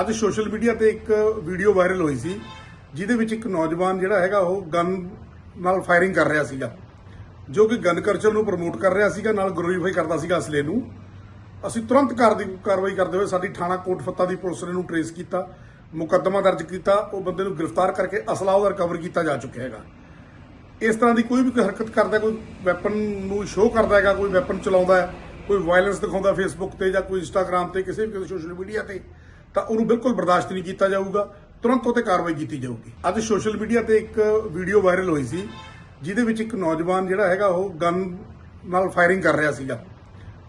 ਅੱਜ social media ਤੇ ਇੱਕ ਵੀਡੀਓ ਵਾਇਰਲ ਹੋਈ ਸੀ, ਜਿਹਦੇ ਵਿੱਚ ਇੱਕ ਨੌਜਵਾਨ ਜਿਹੜਾ ਹੈਗਾ ਉਹ ਗਨ ਨਾਲ ਫਾਇਰਿੰਗ ਕਰ ਰਿਹਾ ਸੀਗਾ, ਜੋ ਕਿ ਗਨ ਕਲਚਰ ਨੂੰ ਪ੍ਰਮੋਟ ਕਰ ਰਿਹਾ ਸੀਗਾ, ਨਾਲ ਗਲੋਰੀਫਾਈ ਕਰਦਾ ਸੀਗਾ ਅਸਲੇ ਨੂੰ। ਅਸੀਂ ਤੁਰੰਤ ਕਾਰ ਦੀ ਕਾਰਵਾਈ ਕਰਦੇ ਹੋਏ ਸਾਡੀ ਥਾਣਾ ਕੋਟ ਫੱਤਾ ਦੀ ਪੁਲਿਸ ਨੇ ਨੂੰ ਟਰੇਸ ਕੀਤਾ, ਮੁਕੱਦਮਾ ਦਰਜ ਕੀਤਾ, ਉਹ ਬੰਦੇ ਨੂੰ ਗ੍ਰਿਫਤਾਰ ਕਰਕੇ ਅਸਲਾ ਉਹਦਾ ਰਿਕਵਰ ਕੀਤਾ ਜਾ ਚੁੱਕਿਆ ਹੈਗਾ। ਇਸ ਤਰ੍ਹਾਂ ਦੀ ਕੋਈ ਵੀ ਹਰਕਤ ਕਰਦਾ, ਕੋਈ ਵੈਪਨ ਨੂੰ ਸ਼ੋਅ ਕਰਦਾ ਹੈਗਾ, ਕੋਈ ਵੈਪਨ ਚਲਾਉਂਦਾ ਹੈ, ਕੋਈ ਵਾਇਲੈਂਸ ਦਿਖਾਉਂਦਾ ਫੇਸਬੁੱਕ ਤੇ ਜਾਂ ਕੋਈ ਇੰਸਟਾਗ੍ਰam ਤੇ, ਕਿਸੇ ਵੀ ਸੋਸ਼ਲ ਮੀਡੀਆ ਤੇ ਤਾਂ ਉਹਨੂੰ ਬਿਲਕੁਲ ਬਰਦਾਸ਼ਤ ਨਹੀਂ ਕੀਤਾ ਜਾਊਗਾ, ਤੁਰੰਤ ਉਹ ਤੇ ਕਾਰਵਾਈ ਕੀਤੀ ਜਾਊਗੀ। ਅੱਜ ਸੋਸ਼ਲ ਮੀਡੀਆ ਤੇ ਇੱਕ ਵੀਡੀਓ ਵਾਇਰਲ ਹੋਈ ਸੀ, ਜਿਹਦੇ ਵਿੱਚ ਇੱਕ ਨੌਜਵਾਨ ਜਿਹੜਾ ਹੈਗਾ, ਉਹ ਗਨ ਨਾਲ ਫਾਇਰਿੰਗ ਕਰ ਰਿਹਾ ਸੀਗਾ,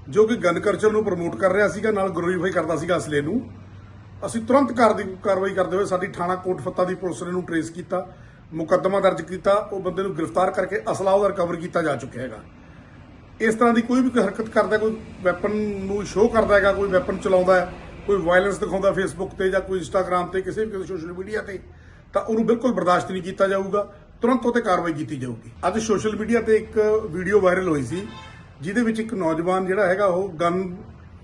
ਜੋ ਕਿ ਗਨ ਕਲਚਰ ਨੂੰ ਪ੍ਰਮੋਟ ਕਰ ਰਿਹਾ ਸੀਗਾ, ਨਾਲ ਗਲੋਰੀਫਾਈ ਕਰਦਾ ਸੀਗਾ ਅਸਲੇ ਨੂੰ। ਅਸੀਂ ਤੁਰੰਤ ਕਾਰ ਕਾਰਵਾਈ ਕਰਦੇ ਹੋਏ ਸਾਡੀ ਥਾਣਾ ਕੋਟ ਫੱਤਾ ਦੀ ਪੁਲਿਸ ਨੇ ਨੂੰ ਟਰੇਸ ਕੀਤਾ, ਮੁਕੱਦਮਾ ਦਰਜ ਕੀਤਾ, ਉਹ ਬੰਦੇ ਨੂੰ ਗ੍ਰਿਫਤਾਰ ਕਰਕੇ ਅਸਲਾ ਉਹਦਾ ਰਿਕਵਰ ਕੀਤਾ ਜਾ ਚੁੱਕਿਆ ਹੈਗਾ। ਇਸ ਤਰ੍ਹਾਂ ਦੀ ਕੋਈ ਵੀ ਹਰਕਤ ਕਰਦਾ, ਕੋਈ ਵੈਪਨ ਨੂੰ ਸ਼ੋਅ ਕਰਦਾ ਹੈਗਾ, ਕੋਈ ਵੈਪਨ ਚਲਾਉਂਦਾ ਹੈ ਕੋਈ ਵਾਇਲੈਂਸ ਦਿਖਾਉਂਦਾ ਫੇਸਬੁੱਕ ਤੇ ਜਾਂ ਕੋਈ ਇੰਸਟਾਗ੍ਰam ਤੇ, ਕਿਸੇ ਵੀ ਕਿਸੇ ਸੋਸ਼ਲ ਮੀਡੀਆ ਤੇ, ਤਾਂ ਉਹਨੂੰ ਬਿਲਕੁਲ ਬਰਦਾਸ਼ਤ ਨਹੀਂ ਕੀਤਾ ਜਾਊਗਾ। ਤੁਰੰਤ ਉਹ ਤੇ ਕਾਰਵਾਈ ਕੀਤੀ ਜਾਊਗੀ। ਅੱਜ ਸੋਸ਼ਲ ਮੀਡੀਆ ਤੇ ਇੱਕ ਵੀਡੀਓ ਵਾਇਰਲ ਹੋਈ ਸੀ, ਜਿਹਦੇ ਵਿੱਚ ਇੱਕ ਨੌਜਵਾਨ ਜਿਹੜਾ ਹੈਗਾ, ਉਹ ਗਨ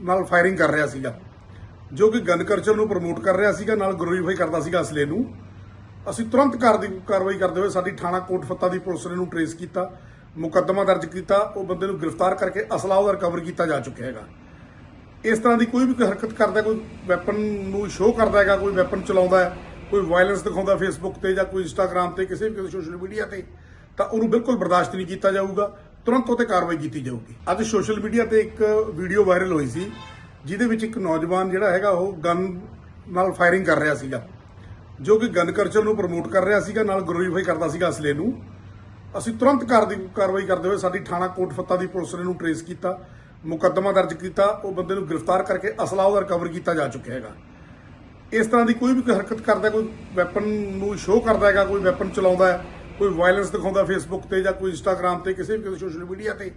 ਨਾਲ ਫਾਇਰਿੰਗ ਕਰ ਰਿਹਾ ਸੀਗਾ, ਜੋ ਕਿ ਗਨ ਕਲਚਰ ਨੂੰ ਪ੍ਰਮੋਟ ਕਰ ਰਿਹਾ ਸੀਗਾ, ਨਾਲ ਗਲੋਰੀਫਾਈ ਕਰਦਾ ਸੀਗਾ ਅਸਲੇ ਨੂੰ। ਅਸੀਂ ਤੁਰੰਤ ਕਾਰ ਕਾਰਵਾਈ ਕਰਦੇ ਹੋਏ ਸਾਡੀ ਥਾਣਾ ਕੋਟ ਫੱਤਾ ਦੀ ਪੁਲਿਸ ਨੇ ਨੂੰ ਟਰੇਸ ਕੀਤਾ, ਮੁਕੱਦਮਾ ਦਰਜ ਕੀਤਾ, ਉਹ ਬੰਦੇ ਨੂੰ ਗ੍ਰਿਫਤਾਰ ਕਰਕੇ ਅਸਲਾ ਉਹਦਾ ਰਿਕਵਰ ਕੀਤਾ ਜਾ ਚੁੱਕਿਆ ਹੈਗਾ। ਇਸ ਤਰ੍ਹਾਂ ਦੀ ਕੋਈ ਵੀ ਕੋਈ ਹਰਕਤ ਕਰਦਾ, ਕੋਈ ਵੈਪਨ ਨੂੰ ਸ਼ੋਅ ਕਰਦਾ ਹੈਗਾ, ਕੋਈ ਵੈਪਨ ਚਲਾਉਂਦਾ ਹੈ, ਕੋਈ ਵਾਇਲੈਂਸ ਦਿਖਾਉਂਦਾ ਫੇਸਬੁੱਕ ਤੇ ਜਾਂ ਕੋਈ ਇੰਸਟਾਗ੍ਰam ਤੇ, ਕਿਸੇ ਵੀ ਕਿਸੇ ਸੋਸ਼ਲ ਮੀਡੀਆ ਤੇ, ਤਾਂ ਉਹਨੂੰ ਬਿਲਕੁਲ ਬਰਦਾਸ਼ਤ ਨਹੀਂ ਕੀਤਾ ਜਾਊਗਾ, ਤੁਰੰਤ ਉਹ ਤੇ ਕਾਰਵਾਈ ਕੀਤੀ ਜਾਊਗੀ। ਅੱਜ ਸੋਸ਼ਲ ਮੀਡੀਆ ਤੇ ਇੱਕ ਵੀਡੀਓ ਵਾਇਰਲ ਹੋਈ ਸੀ, ਜਿਹਦੇ ਵਿੱਚ ਇੱਕ ਨੌਜਵਾਨ ਜਿਹੜਾ ਹੈਗਾ, ਉਹ ਗਨ ਨਾਲ ਫਾਇਰਿੰਗ ਕਰ ਰਿਹਾ ਸੀਗਾ, ਜੋ ਕਿ ਗਨ ਕਲਚਰ ਨੂੰ ਪ੍ਰਮੋਟ ਕਰ ਰਿਹਾ ਸੀਗਾ, ਨਾਲ ਗਲੋਰੀਫਾਈ ਕਰਦਾ ਸੀਗਾ ਅਸਲੇ ਨੂੰ। ਅਸੀਂ ਤੁਰੰਤ ਕਾਰ ਕਾਰਵਾਈ ਕਰਦੇ ਹੋਏ ਸਾਡੀ ਥਾਣਾ ਕੋਟ ਫੱਤਾ ਦੀ ਪੁਲਿਸ ਨੇ ਨੂੰ ਟਰੇਸ ਕੀਤਾ। ਮੁਕੱਦਮਾ ਦਰਜ ਕੀਤਾ, ਉਹ ਬੰਦੇ ਨੂੰ ਗ੍ਰਿਫਤਾਰ ਕਰਕੇ ਅਸਲਾ ਉਹਦਾ ਰਿਕਵਰ ਕੀਤਾ ਜਾ ਚੁੱਕਿਆ ਹੈਗਾ। ਇਸ ਤਰ੍ਹਾਂ ਦੀ ਕੋਈ ਵੀ ਹਰਕਤ ਕਰਦਾ, ਕੋਈ ਵੈਪਨ ਨੂੰ ਸ਼ੋਅ ਕਰਦਾ ਹੈਗਾ, ਕੋਈ ਵੈਪਨ ਚਲਾਉਂਦਾ ਹੈ, ਕੋਈ ਵਾਇਲੈਂਸ ਦਿਖਾਉਂਦਾ ਫੇਸਬੁੱਕ ਤੇ ਜਾਂ ਕੋਈ ਇੰਸਟਾਗ੍ਰam ਤੇ, ਕਿਸੇ ਵੀ ਕਿਸੇ ਸੋਸ਼ਲ ਮੀਡੀਆ ਤੇ,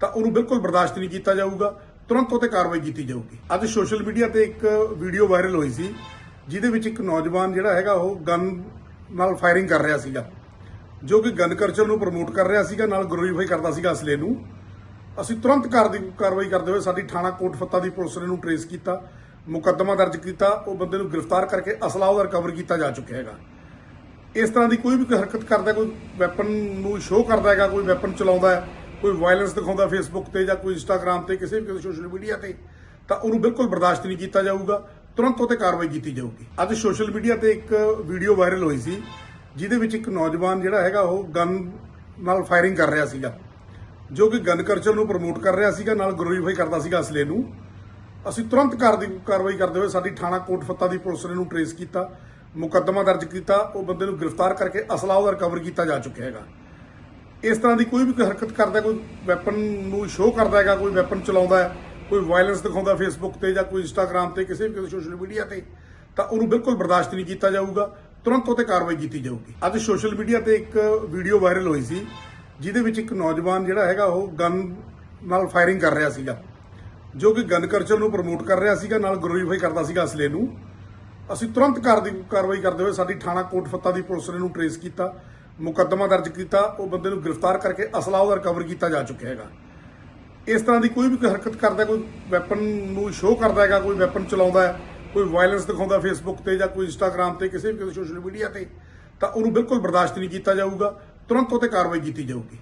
ਤਾਂ ਉਹਨੂੰ ਬਿਲਕੁਲ ਬਰਦਾਸ਼ਤ ਨਹੀਂ ਕੀਤਾ ਜਾਊਗਾ, ਤੁਰੰਤ ਉਹ ਤੇ ਕਾਰਵਾਈ ਕੀਤੀ ਜਾਊਗੀ। ਅੱਜ ਸੋਸ਼ਲ ਮੀਡੀਆ ਤੇ ਇੱਕ ਵੀਡੀਓ ਵਾਇਰਲ ਹੋਈ ਸੀ, ਜਿਹਦੇ ਵਿੱਚ ਇੱਕ ਨੌਜਵਾਨ ਜਿਹੜਾ ਹੈਗਾ, ਉਹ ਗਨ ਨਾਲ ਫਾਇਰਿੰਗ ਕਰ ਰਿਹਾ ਸੀਗਾ, ਜੋ ਕਿ ਗਨ ਕਲਚਰ ਨੂੰ ਪ੍ਰਮੋਟ ਕਰ ਰਿਹਾ ਸੀਗਾ, ਨਾਲ ਗਲੋਰੀਫਾਈ ਕਰਦਾ ਸੀਗਾ ਅਸਲੇ ਨੂੰ। ਅਸੀਂ ਤੁਰੰਤ ਕਾਰ ਕਾਰਵਾਈ ਕਰਦੇ ਹੋਏ ਸਾਡੀ ਥਾਣਾ ਕੋਟ ਫੱਤਾ ਦੀ ਪੁਲਿਸ ਨੇ ਨੂੰ ਟਰੇਸ ਕੀਤਾ, ਮੁਕੱਦਮਾ ਦਰਜ ਕੀਤਾ, ਉਹ ਬੰਦੇ ਨੂੰ ਗ੍ਰਿਫਤਾਰ ਕਰਕੇ ਅਸਲਾ ਉਹਦਾ ਰਿਕਵਰ ਕੀਤਾ ਜਾ ਚੁੱਕਿਆ ਹੈਗਾ। ਇਸ ਤਰ੍ਹਾਂ ਦੀ ਕੋਈ ਵੀ ਹਰਕਤ ਕਰਦਾ, ਕੋਈ ਵੈਪਨ ਨੂੰ ਸ਼ੋਅ ਕਰਦਾ ਹੈਗਾ, ਕੋਈ ਵੈਪਨ ਚਲਾਉਂਦਾ ਹੈ ਕੋਈ ਵਾਇਲੈਂਸ ਦਿਖਾਉਂਦਾ ਫੇਸਬੁੱਕ ਤੇ ਜਾਂ ਕੋਈ ਇੰਸਟਾਗ੍ਰam ਤੇ, ਕਿਸੇ ਵੀ ਸੋਸ਼ਲ ਮੀਡੀਆ ਤੇ, ਤਾਂ ਉਹਨੂੰ ਬਿਲਕੁਲ ਬਰਦਾਸ਼ਤ ਨਹੀਂ ਕੀਤਾ ਜਾਊਗਾ, ਤੁਰੰਤ ਉਹ ਤੇ ਕਾਰਵਾਈ ਕੀਤੀ ਜਾਊਗੀ। ਅੱਜ ਸੋਸ਼ਲ ਮੀਡੀਆ ਤੇ ਇੱਕ ਵੀਡੀਓ ਵਾਇਰਲ ਹੋਈ ਸੀ, ਜਿਹਦੇ ਵਿੱਚ ਇੱਕ ਨੌਜਵਾਨ ਜਿਹੜਾ ਹੈਗਾ ਉਹ ਗਨ ਨਾਲ ਫਾਇਰਿੰਗ ਕਰ ਰਿਹਾ ਸੀਗਾ। ਜੋ ਕਿ ਗਨ ਕਲਚਰ ਨੂੰ ਪ੍ਰਮੋਟ ਕਰ ਰਿਹਾ ਸੀਗਾ, ਨਾਲ ਗਲੋਰੀਫਾਈ ਕਰਦਾ ਸੀਗਾ ਅਸਲੇ ਨੂੰ। ਅਸੀਂ ਤੁਰੰਤ ਕਾਰ ਦੀ ਕਾਰਵਾਈ ਕਰਦੇ ਹੋਏ ਸਾਡੀ ਥਾਣਾ ਕੋਟ ਫੱਤਾ ਦੀ ਪੁਲਿਸ ਨੇ ਨੂੰ ਟਰੇਸ ਕੀਤਾ, ਮੁਕੱਦਮਾ ਦਰਜ ਕੀਤਾ, ਉਹ ਬੰਦੇ ਨੂੰ ਗ੍ਰਿਫਤਾਰ ਕਰਕੇ ਅਸਲਾ ਉਹਦਾ ਰਿਕਵਰ ਕੀਤਾ ਜਾ ਚੁੱਕਿਆ ਹੈਗਾ। ਇਸ ਤਰ੍ਹਾਂ ਦੀ ਕੋਈ ਵੀ ਕੋਈ ਹਰਕਤ ਕਰਦਾ, ਕੋਈ ਵੈਪਨ ਨੂੰ ਸ਼ੋਅ ਕਰਦਾ ਹੈਗਾ, ਕੋਈ ਵੈਪਨ ਚਲਾਉਂਦਾ ਹੈ, ਕੋਈ ਵਾਇਲੈਂਸ ਦਿਖਾਉਂਦਾ ਫੇਸਬੁੱਕ ਤੇ ਜਾਂ ਕੋਈ ਇੰਸਟਾਗ੍ਰam ਤੇ, ਕਿਸੇ ਵੀ ਸੋਸ਼ਲ ਮੀਡੀਆ ਤੇ, ਤਾਂ ਉਹਨੂੰ ਬਿਲਕੁਲ ਬਰਦਾਸ਼ਤ ਨਹੀਂ ਕੀਤਾ ਜਾਊਗਾ। ਤੁਰੰਤ ਉਹ ਤੇ ਕਾਰਵਾਈ ਕੀਤੀ ਜਾਊਗੀ। ਅੱਜ ਸੋਸ਼ਲ ਮੀਡੀਆ ਤੇ ਇੱਕ ਵੀਡੀਓ ਵਾਇਰਲ ਹੋਈ ਸੀ ਜਿਹਦੇ ਵਿੱਚ ਇੱਕ ਨੌਜਵਾਨ ਜਿਹੜਾ ਹੈਗਾ ਉਹ ਗਨ ਨਾਲ ਫਾਇਰਿੰਗ ਕਰ ਰਿਹਾ ਸੀਗਾ, ਜੋ ਕਿ ਗਨ ਕਲਚਰ ਨੂੰ ਪ੍ਰਮੋਟ ਕਰ ਰਿਹਾ ਸੀਗਾ, ਨਾਲ ਗਲੋਰੀਫਾਈ ਕਰਦਾ ਸੀਗਾ ਅਸਲੇ ਨੂੰ। ਅਸੀਂ ਤੁਰੰਤ ਕਾਰ ਦੀ ਕਾਰਵਾਈ ਕਰਦੇ ਹੋਏ ਸਾਡੀ ਥਾਣਾ ਕੋਟ ਫੱਤਾ ਦੀ ਪੁਲਿਸ ਨੇ ਨੂੰ ਟਰੇਸ ਕੀਤਾ, ਮੁਕੱਦਮਾ ਦਰਜ ਕੀਤਾ, ਉਹ ਬੰਦੇ ਨੂੰ ਗ੍ਰਿਫਤਾਰ ਕਰਕੇ ਅਸਲਾ ਉਹਦਾ ਰਿਕਵਰ ਕੀਤਾ ਜਾ ਚੁੱਕਿਆ ਹੈਗਾ। ਇਸ ਤਰ੍ਹਾਂ ਦੀ ਕੋਈ ਵੀ ਹਰਕਤ ਕਰਦਾ, ਕੋਈ ਵੈਪਨ ਨੂੰ ਸ਼ੋਅ ਕਰਦਾ ਹੈਗਾ, ਕੋਈ ਵੈਪਨ ਚਲਾਉਂਦਾ ਹੈ ਕੋਈ ਵਾਇਲੈਂਸ ਦਿਖਾਉਂਦਾ ਫੇਸਬੁੱਕ ਤੇ ਜਾਂ ਕੋਈ ਇੰਸਟਾਗ੍ਰam ਤੇ, ਕਿਸੇ ਵੀ ਸੋਸ਼ਲ ਮੀਡੀਆ ਤੇ, ਤਾਂ ਉਹਨੂੰ ਬਿਲਕੁਲ ਬਰਦਾਸ਼ਤ ਨਹੀਂ ਕੀਤਾ ਜਾਊਗਾ। ਤੁਰੰਤ ਉਹ ਤੇ ਕਾਰਵਾਈ ਕੀਤੀ ਜਾਊਗੀ।